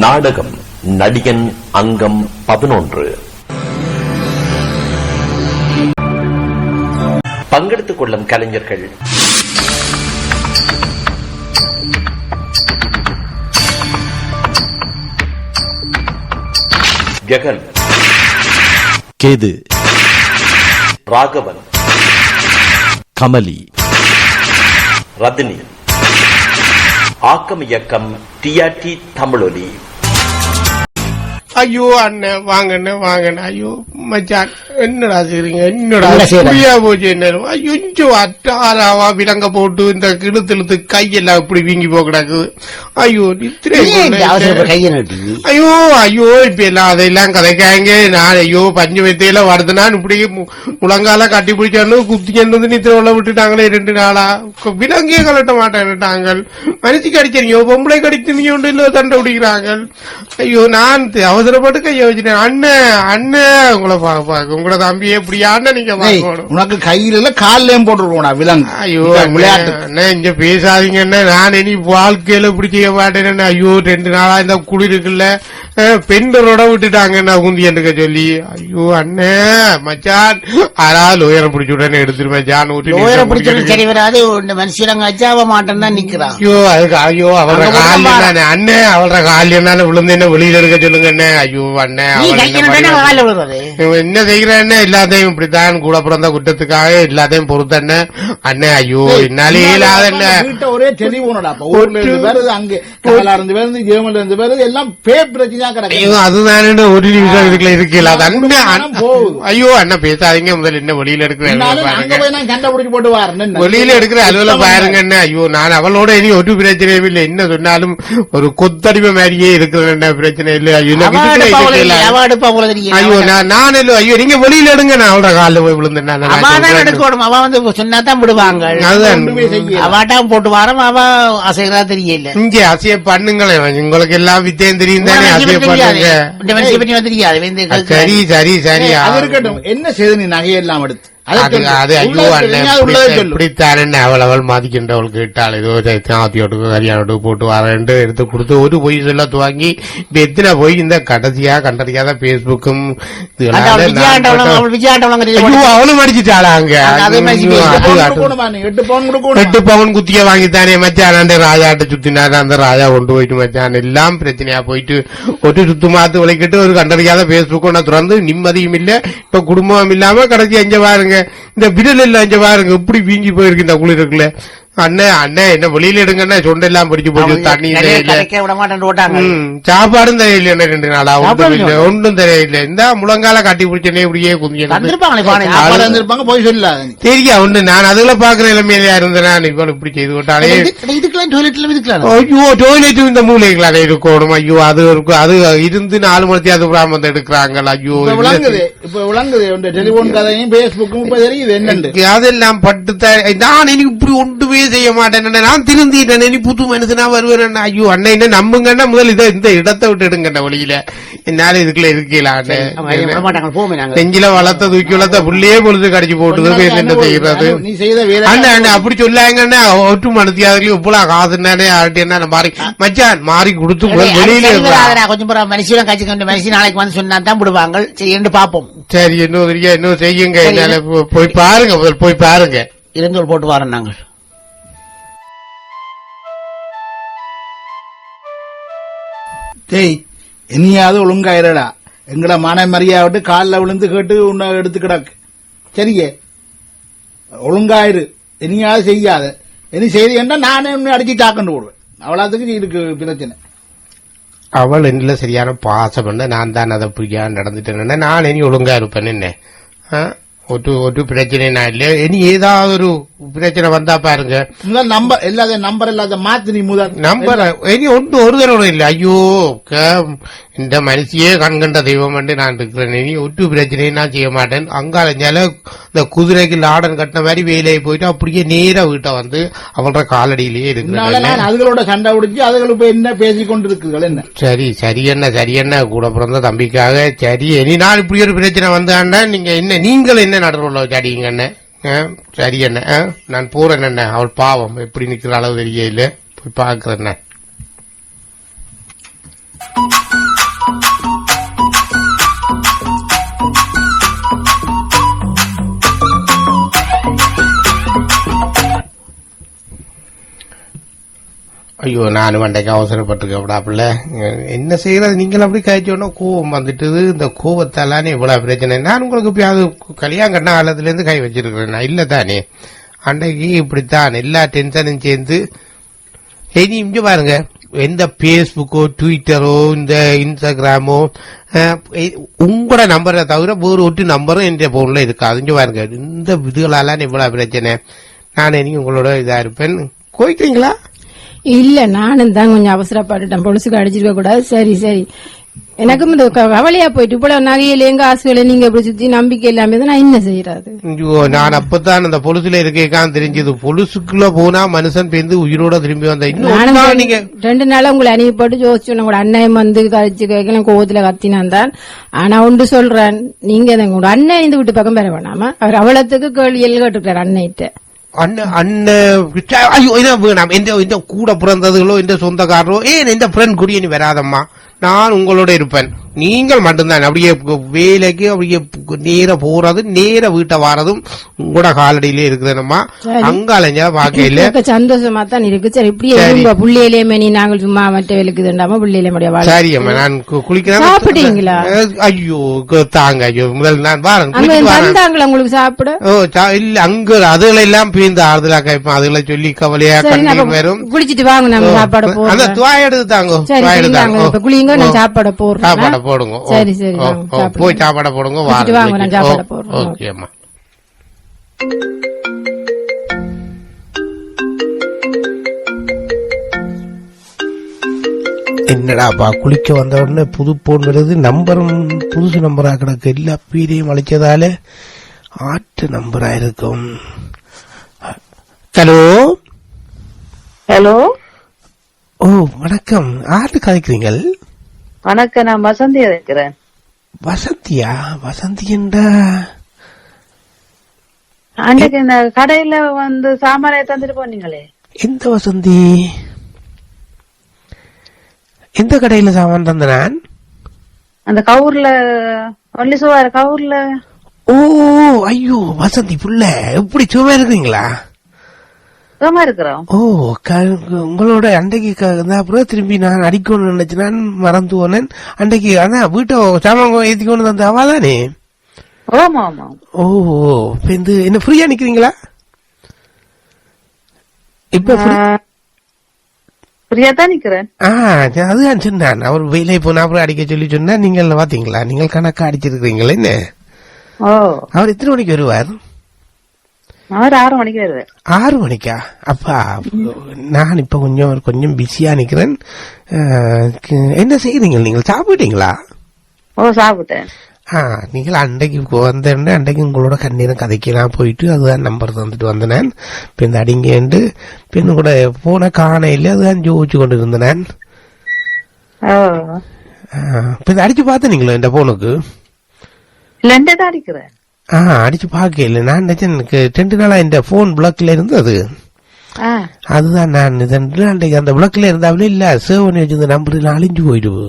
நாடகம் நடிகன் அங்கம் பதினொன்று. பங்கெடுத்துக் கொள்ளும் கலைஞர்கள். ஜெகன் கேது. ராகவன். கமலி. ரத்னி ஆக்கம் இயக்கம் டிஆர்டி தமிழொலி. ஐயோ அண்ணன் வாங்கண்ணே வாங்கண்ணே. ஐயோ மச்சான் என்னடா செய்றீங்க? என்னடா? புரியா போச்சு என்ன? ஐயோ இஞ்சோ அட்டாராவா விலங்க போட்டு இந்த கிழுத்து இழுத்து கையெல்லாம் இப்படி வீங்கி போக கிடக்குது. ஐயோ ஐயோ ஐயோ இப்ப எல்லாம் அதெல்லாம் கதைக்காங்க. நான் ஐயோ பஞ்சு வைத்தையில வருதுனான் இப்படி முழங்கால கட்டி பிடிச்சான்னு குத்திக்கன்னு உள்ள விட்டுட்டாங்களே ரெண்டு நாளா. விலங்கே கலட்ட மாட்டேன்ட்டாங்க மனுஷி கடிச்சீங்க பொம்பளை கடிச்சீங்க ஒன்று இல்ல தண்டை பிடிக்கிறாங்க. ஐயோ நான் தி- அவசரப்பட்டு கைய வச்சுட்டேன். அண்ணன் அண்ணன் உங்களை பாக்க உங்களோட தம்பியே இப்படியான்னு நீங்க ஏய், பார்க்கணும். உனக்கு கையில இல்ல கால்லயும் போட்டுருவோம்டா விலங்கு. ஐயோ விளையாட்டு. அண்ணே இங்க பேசாதீங்க அண்ணே. நான் இனி வாழ்க்கையில இப்படி செய்ய மாட்டேன் ஐயோ ரெண்டு நாளா இந்த குளிருக்குல்ல அஹ், பெண்களோட விட்டுட்டாங்க நான் குந்தி எனக்கு சொல்லி. ஐயோ அண்ணே மச்சான். ஆறால் உயரம் பிடிச்ச உடனே எடுத்துரு மச்சான். நீச்சல் பிடிச்சது. சரி வராது மனுஷன் அச்சாவ மாட்டேன் தான் நிக்கிறான். ஐயோ அதுக்கு ஐயோ அவரோட அங்க கால் மட்டும் என்ன அண்ணே அவரோட கால் என்னால விழுந்து என்ன வெளியில எடுக்க சொல்லுங்க அண்ணே. ஐயோ அண்ணே நீ அவன் கைக்கு என்ன செய்யறேன்னு எல்லாத்தையும் இப்படித்தான் கூட பிறந்த குற்றத்துக்காக எல்லாத்தையும் பொறுத்தண்ண அண்ணே ஐயோ என்னாலே இல்லாத ஒரே தெளிவுனடா ஊர்ல அங்க இருந்து இருந்து எல்லாம் பிரச்சனையா கிடக்கு அதுதானே ஒரு நிமிஷம் இதுக்குள்ள இருக்கல அது அண்ணன். ஐயோ அண்ணன் பேசாதீங்க முதல்ல என்ன வெளியில எடுக்கிற என்னாலும் அலுவலை அங்க பாருங்க போய் நான் சண்டை பிடிச்சு போட்டு வரேன் என்ன? வெளியில எடுக்கிற அலுவலை பாருங்க என்ன ஐயோ நான் அவளோட இனி ஒரு பிரச்சனையும் இல்லை என்ன சொன்னாலும் ஒரு கொத்தடிமை மாதிரியே இருக்கிற என்ன பிரச்சனை இல்லை ஐயோ உலகி. ஐயோ நான் நான் இல்ல ஐயோ நீங்க வெளியில எடுங்க நான் அவளோட காலில் போய் விழுந்தேன் அவ. எடுக்கணும் வந்து சொன்னா தான் விடுவாங்க. அவாட்டாம் போட்டு வாரம் அவ அசைகிறா தெரியல இங்க அசைய பண்ணுங்களேன் உங்களுக்கு எல்லாம் வித்தியம் தெரியும் தானே அசைய. பண்ணுங்க தெரியாது. சரி சரி சரி அது இருக்கட்டும் என்ன செய்து நீ நகையெல்லாம் எடுத்து அதை ஐயோ உள்ளதை அண்ணே தெரிஞ்சா உள்ளதை சொல்லு. இப்படித்தானே அவள் அவள் மாதிக்கின்றவள் கேட்டாள் ஏதோ சாத்தியோட்டுக்கு கல்யாணத்துக்கு போட்டு வரேன்ட்டு எடுத்து கொடுத்து ஒரு பொய் சொல்ல துவாங்கி இப்ப எத்தனை பொய் இந்த கடைசியா கண்டறியாத பேஸ்புக்கும் அவளும் அடிச்சிட்டாளா அங்க எட்டு பவுன் குத்திய வாங்கித்தானே மச்சான் ராஜாட்ட சுத்தினாரு அந்த ராஜா கொண்டு போயிட்டு மச்சான் எல்லாம் பிரச்சனையா போயிட்டு ஒரு சுத்து மாத்து விளைக்கிட்டு ஒரு கண்டறியாத பேஸ்புக் ஒண்ணு திறந்து நிம்மதியும் இல்ல இப்ப குடும்பம் இல்லாம கடைசி அஞ்ச பாருங்க இந்த விரல் எல்லாம் இங்க பாருங்க இப்படி வீங்கி போயிருக்கு இந்த குளிருக்குள்ள. அண்ணன் அண்ணன் என்ன வெளியில எடுங்கண்ணே சொண்டெல்லாம் பிடிச்சு போச்சு தண்ணி சாப்பாடும் தெரியல ரெண்டு நாளா ஒன்றும் தெரியல. இந்த முழங்கால கட்டி பிடிச்சனே இப்படியே தந்திருப்பாங்க, போய் சொல்லாத நீ. தெரியா ஒண்ணு நான் அதுல பாக்குற நிலைமையில இருந்தேன் நான் இவ்வளவு இப்படி செய்து இதுக்கெல்லாம் ஐயோ டோய்லெட் இந்த மூலைகளால இருக்கணும் ஐயோ அது இருக்கும் அது இருந்து நாலு மணி அது வந்து எடுக்கிறாங்க ஐயோ இப்ப. விளங்குது இப்ப விளங்குது இந்த டெலிபோன் கதையும் பேஸ்புக்கும் இப்ப தெரியுது என்னண்டு அதெல்லாம் பட்டு நான் இனி இப்படி ஒன்றுமே செய்ய மாட்டேன். நான் திருந்திட்டேன் இனி புது மனுஷனா வருவேன் ஐயோ அண்ணன் என்ன நம்புங்கன்னா முதல் இதை இந்த இடத்தை விட்டு எடுங்கண்ண வழியில. என்னால இதுக்குள்ள இருக்கலான்னு நெஞ்சில வளர்த்த தூக்கி வளர்த்த புள்ளையே பொழுது கடிச்சு போட்டுது. என்ன செய்யறது? நீ அண்ணா அண்ணா அப்படி சொல்லாங்கன்னா ஒட்டு மனத்தியாதுலயும் இவ்வளவு காசுனானே ஆட்டு என்ன மாறி மச்சான் மாறி கொடுத்து வெளியில கொஞ்சம் மனுஷியெல்லாம் கட்சி கொண்டு மனுஷி நாளைக்கு வந்து சொன்னா தான் விடுவாங்க. சரி என்று பாப்போம் சரி இன்னும் இன்னும் செய்யுங்க. போய் பாருங்க போய் பாருங்க. இருந்தோல் போட்டு வரோம் நாங்கள் டேய் இனியாவது ஒழுங்காயிரடா. எங்கட மன மரியாவிட்டு காலில் விழுந்து கேட்டு உன்னை எடுத்து கிடக்கு. சரியே? ஒழுங்காயிரு. இனியாவது செய்யாத. இனி செய்தியன்னா நானே உன்னை அடிச்சு தாக்கண்டு விடுவேன் அவ்வளோத்துக்கு இருக்கு பிரச்சனை. அவள் என்ன சரியான பாசம் பண்ண நான் தான் அதை பிடிக்காது நடந்துட்டேன் நான் இனி ஒழுங்கா இருப்பேன் என்ன? ஆ? ஒரு ஒரு பிரச்சனை நான் இல்லை இனி ஏதாவது ஒரு பிரச்சனை வந்தா பாருங்க. நம்பர் இல்லாத நம்பர் இல்லாத மாத்து நீ முதல் நம்பர் இனி ஒன்று ஒரு தடவை இல்ல. ஐயோ இந்த மனுஷியே கண்கண்ட தெய்வம் என்று நான் இருக்கிறேன். இனி ஒட்டு பிரச்சனையும் நான் செய்ய மாட்டேன். அங்காலஞ்சால இந்த குதிரைக்கு லாடன் கட்டின மாதிரி வேலையை போயிட்டு அப்படியே நேரா வீட்டை வந்து அவளோட காலடியிலேயே இருக்கிறேன் அதுகளோட சண்டை பிடிச்சு அதுகள் இப்ப என்ன பேசி கொண்டிருக்குகள் என்ன? சரி சரி என்ன சரி என்ன? கூட பிறந்த தம்பிக்காக சரி இனி நான் இப்படி ஒரு பிரச்சனை வந்தாண்டா நீங்க என்ன நீங்கள் என்ன நடுவுல வச்சாடிங்க என்ன? சரி என்ன ஆ, நான் போறேன் என்ன? அவள் பாவம். எப்படி நிக்கிற அளவு தெரியல. போய் பாக்குறேன் ஐயோ நானும் அன்றைக்கு அவசரப்பட்டிருக்கேன் விடாப்புல என்ன செய்யறது? நீங்கள் அப்படி காய்ச்சோன்னா கோவம் வந்துட்டுது. இந்த கோவத்தாலானே இவ்வளவு பிரச்சனை. நான் உங்களுக்கு இப்ப அது கல்யாணம் கண்ண காலத்துல இருந்து கை வச்சிருக்கிறேன். நான் இல்ல தானே. அன்றைக்கு இப்படித்தான். எல்லா டென்ஷனும் சேர்ந்து இனி பாருங்க. எந்த பேஸ்புக்கோ ட்விட்டரோ இந்த இன்ஸ்டாகிராமோ உங்களோட நம்பரை தவிர வேறு ஒட்டு நம்பரும் என் போன்ல இருக்காது. இங்க பாருங்க. இந்த இதுகளால இவ்வளவு பிரச்சனை. நான் இனி உங்களோட இதா இருப்பேன். கோய்க்கிறீங்களா இல்ல நானும் தான் கொஞ்சம் அவசரப்பட்டுட்டேன். பொலிசுக்கு அடிச்சிருக்க கூடாது. சரி சரி. எனக்கும் இந்த கவலையா போயிட்டு. இவ்வளவு நகையில எங்க ஆசுகளை நீங்க இப்படி சுத்தி நம்பிக்கை இல்லாம நான் என்ன செய்யறது? ஐயோ நான் அப்பதான் அந்த பொலுசுல இருக்கேக்கான் தெரிஞ்சது. பொலுசுக்குள்ள போனா மனுஷன் பேந்து உயிரோட திரும்பி வந்த. நீங்க ரெண்டு நாளா உங்களை அனுப்பி போட்டு ஜோதிச்சு உங்களோட அண்ணன் வந்து கழிச்சு கேட்கலாம் கோவத்துல கத்தினான் தான். ஆனா ஒன்று சொல்றேன். நீங்க உங்களோட அண்ணன் இந்த வீட்டு பக்கம் பெற வேணாமா? அவர் அவளத்துக்கு கேள்வி எல்லாம் கேட்டுருக்காரு அண்ணன்கிட்ட அண்ணன் அண்ணன் ஐயோ இதை வேணாம் எந்த இந்த கூட பிறந்ததுகளோ இந்த சொந்தக்காரரோ ஏன் இந்த ஃப்ரெண்ட் கூடிய நீ வராதம்மா நான் உங்களோட இருப்பேன். நீங்கள் மட்டும்தான். அப்படியே வேலைக்கு அப்படியே நேர போறது நேர வீட்டை வாரதும் உங்களோட காலடியிலே இருக்கிறேனம்மா சரி. அங்க அலைஞ்சா பாக்கையில சந்தோஷமா தான் இருக்கு சரி இப்படியே. இருங்க. புள்ளையிலேயுமே நீ நாங்கள் சும்மா மற்ற வேலைக்கு தண்டாம புள்ளையிலே முடிய வாழ சரி அம்மா நான் குளிக்கிறேன். சாப்பிட்டீங்களா? ஐயோ தாங்க ஐயோ முதல் நான் வாரேன். வந்தாங்களா உங்களுக்கு சாப்பிட? ஓ இல்ல அங்க அதுகளை எல்லாம் பீந்து ஆறுதலா கேட்பேன். அதுகளை சொல்லி கவலையா கண்ணீர் வரும் குளிச்சிட்டு வாங்க நம்ம சாப்பாடு அந்த துவாய் எடுத்து தாங்க துவாய் எடுத்து தாங்க. குளிங்க ஓ, நான் சாப்பாட போடுறேன். சாப்பாடை போடுங்க. சரி சரி வாங்க. போய் சாப்பாடை போடுங்க வாங்க, நான் சாப்பாடை போடுறேன். ஓகே. அம்மா என்னடாப்பா குளிக்க வந்த உடனே புது போன் வருது. நம்பரும் புதுசு நம்பரா கிடக்கு. எல்லா பீரையும் அழைச்சதால ஆட்டு நம்பரா இருக்கும். ஹலோ? ஹலோ? ஓ வணக்கம். ஆட்டு கதைக்கிறீங்கள் வணக்கம் நான் வசந்தி இருக்கிறேன் வசந்தியா? வசந்தி என்றா? அன்றைக்கு இந்த கடையில வந்து சாமானை தந்துட்டு போனீங்களே? எந்த வசந்தி? எந்த கடையில சாமான் தந்த நான் அந்த கவுர்ல ஒல்லி சுவார கவுர்ல. ஓ ஐயோ வசந்தி புள்ள எப்படி சும்மா இருக்கிறீங்களா சுகமா இருக்கிறோம். ஓ உங்களோட அன்றைக்கு க- இந்த அப்புறம் திரும்பி நான் அடிக்கணும்னு நினைச்சு நான் மறந்து போனேன். அன்றைக்கு அதான் வீட்டை சாமான் ஏத்தி கொண்டு தந்த அவா தானே? ஆமா ஆமா. ஓ இப்ப இந்த என்ன ஃப்ரீயா நிக்கிறீங்களா? இப்ப ஃப்ரீயா தான் நிக்கிறேன். ஆ அதுதான் சொன்னான். அவர் வேலை போனா அப்புறம் அடிக்க சொல்லி சொன்னா நீங்கள் பாத்தீங்களா நீங்கள் கணக்கா அடிச்சிருக்கீங்களே என்ன? ஓ. அவர் எத்தனை மணிக்கு வருவார்? ஆறு மணிக்கு? அப்பா நான் இப்ப கொஞ்சம் கொஞ்சம் பிஸியா நிக்கிறேன். என்ன செய்யறீங்க நீங்கள் சாப்பிட்டீங்களா? ஓ சாப்பிட்டேன். ஆ நீங்கள் அன்றைக்கு வந்த அன்றைக்கு உங்களோட கண்ணீரம் கதைக்கலாம் போயிட்டு அதுதான் நம்பர் தந்துட்டு வந்தேன். இந்த அடிங்கேண்டு பின்ன கூட போன காண இல்லை அதுதான் ஜோதிச்சு கொண்டு இருந்தேன் இந்த அடிச்சு பார்த்தீங்களா இந்த போனுக்கு அடிக்கிறேன். ஆ அடிச்சு பார்க்கல நான் நினைச்சேன் எனக்கு ரெண்டு நாளா இந்த போன் பிளாக்ல இருந்தது. அதுதான் நான் இதன் அன்றைக்கு அந்த பிளாக்ல இருந்தாவே இல்ல சேவ் பண்ணி வச்சிருந்த நம்பர் அழிஞ்சு போயிடுவு.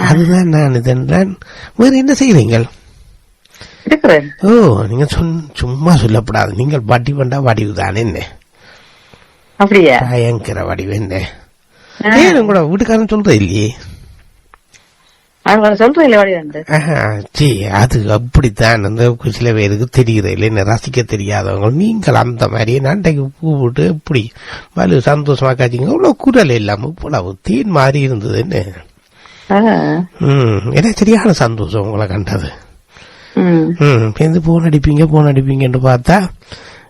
அதுதான் நான் இதன் வேற என்ன இருக்கிறேன். ஓ நீங்க சொன்- சும்மா சொல்லப்படாது. நீங்கள் வடி வண்டா வடிவு தானே என்ன? அப்படியா? பயங்கர வடிவு என்ன. ஏன் உங்களோட வீட்டுக்காரன் சொல்றது இல்லையே? அது அப்படித்தான். அந்த சில பேருக்கு தெரியுது இல்லைன்னு ரசிக்க தெரியாதவங்க. நீங்கள் அந்த மாதிரியே நண்டைக்கு கூப்பிட்டு எப்படி வலு சந்தோஷமா காய்ச்சிங்க அவ்வளவு குரல் இல்லாம இவ்வளவு தேன் மாதிரி இருந்தது என்ன? ஆ, ம் எனக்கு சரியான சந்தோஷம் உங்களை கண்டது. ம். போன் அடிப்பீங்க போன் அடிப்பீங்கன்னு பார்த்தா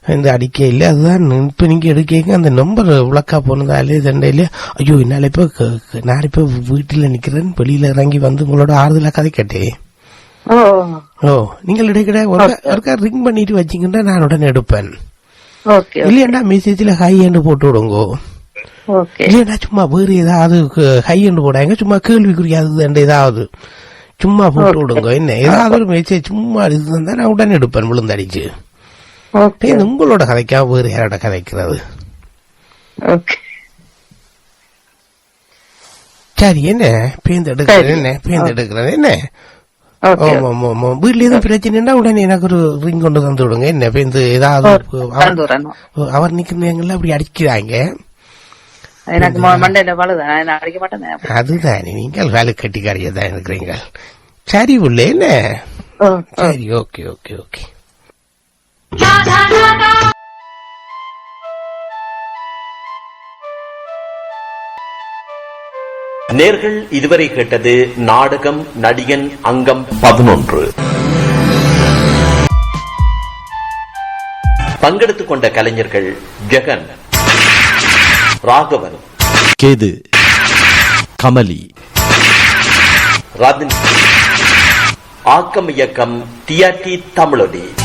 இந்த அடிக்க இல்லை அதுதான் இப்ப நீங்க எடுக்கீங்க அந்த நம்பர் விளக்கா போனதாலே தண்டையில ஐயோ என்னால இப்ப நான் இப்ப வீட்டுல நிக்கிறேன் வெளியில இறங்கி வந்து உங்களோட ஆறுதலா கதை கேட்டேன் ஓ. நீங்கள் இடைக்கிட ஒருக்கா ரிங் பண்ணிட்டு வச்சீங்கன்னா நான் உடனே எடுப்பேன். இல்லையாண்டா மெசேஜ்ல ஹை ஹேண்டு போட்டு விடுங்க. இல்லையாண்டா சும்மா வேறு ஏதாவது ஹை ஹேண்டு போடாங்க சும்மா கேள்விக்குரியாது ஏதாவது. சும்மா போட்டு விடுங்க என்ன? ஏதாவது ஒரு மெசேஜ் சும்மா இருந்தா நான் உடனே எடுப்பேன் விழுந்தடிச்சு ஏன் உங்களோட கதைக்கா? வேறு யாரோட கதைக்கிறது? சரி என்ன? பேந்து எடுக்கிறது என்ன? பேந்து எடுக்கிறது என்ன. வீட்ல எதுவும் பிரச்சனைன்னா உடனே எனக்கு ஒரு ரிங் கொண்டு தந்து விடுங்க. என்ன பேந்து ஏதாவது அவர்- நிக்கிறவங்கள அப்படி அடிக்கிறாங்க. அதுதானே நீங்கள் வேலை கட்டிக்காரியா தான் இருக்கிறீங்க சரி உள்ள என்ன. சரி ஓகே ஓகே ஓகே. நேர்கள் இதுவரை கேட்டது நாடகம் நடிகன் அங்கம் பதினொன்று. பங்கெடுத்துக் கொண்ட கலைஞர்கள் ஜெகன் ராகவன் கேது கமலி ரத்னி ஆக்கம் இயக்கம் டிஆர்டி தமிழொலி.